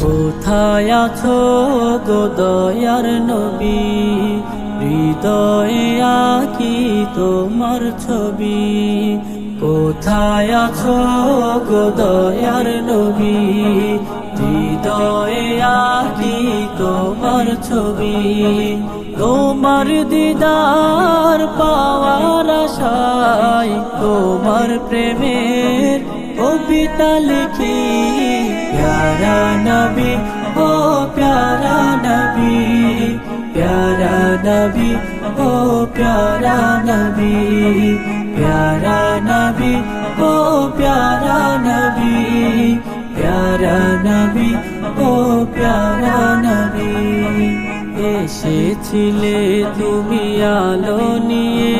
কোথায় আছো গো দয়ার নবী? হৃদয়ে আকি তোমার ছবি। কোথায় আছো গো দয়ার নবী? হৃদয়ে আকি তোমার ছবি। তোমার দিদার পাওয়ার আশায় তোমার প্রেমের কবিতা লিখি। প্যারা নবী, ও প্যারা নবী। নবী ও প্যারা নবী প্যারা নবী ও প্যারা নবী প্যারা নবী ও প্যারা নবী এসেছিলে তুমি আলো নিয়ে,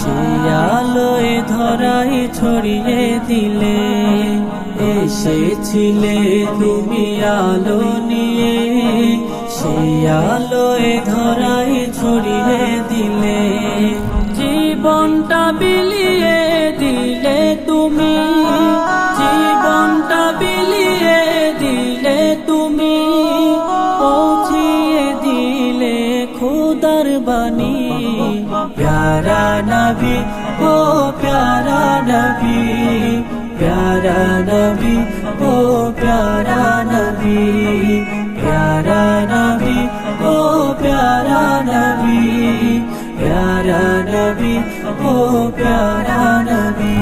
সেই আলোয় ধরাই ছড়িয়ে দিলে। এসেছিলে তুমি আলো নিয়ে সেই আলোয় ধরাই ছড়িয়ে দিলে, জীবনটা বিলিয়ে দিলে তুমি। জীবনটা বিলিয়ে দিলে তুমি। পৌঁছিয়ে দিলে খুদার বাণী। প্যারা নবী ও প্যারা নবী প্যারা নবী ও প্যারা নবী ও প্যারা নবী প্যারা নবী ও প্যারা নবী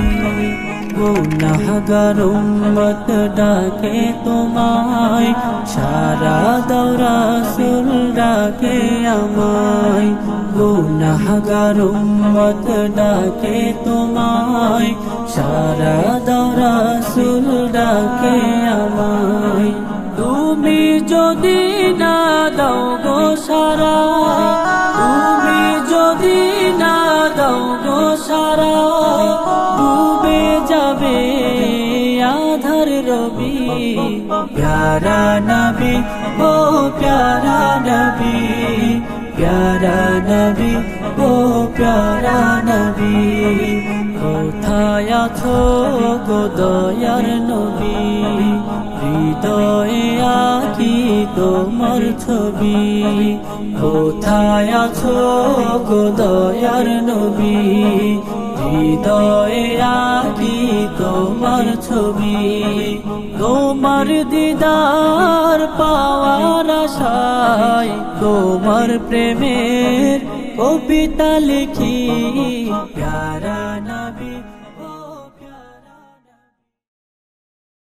গুনাহগার উম্মত ডাকে তোমায় সারা দৌরা সুল ডাকে আমায় গুনাহগার উম্মত ডাকে তোমায় সারা দৌরা সুল ডাকে আমায় তুমি যদি না দাও গো সারা, তুমি যদি না দাও গো সারা, ডুবে যাবে আধার রবি। প্যারা নবী, ও প্যারা নবী প্যারা নবী, ও প্যারা নবী, কোথায় আছো গো দয়ার নবী? হৃদয়ে তোমার ছবি। কোথায় আছো গো দয়ার নবী? হৃদয়ে তোমার ছবি। তোমার দিদার পাওয়ার আশায় তোমার প্রেমের কবিতা লিখি।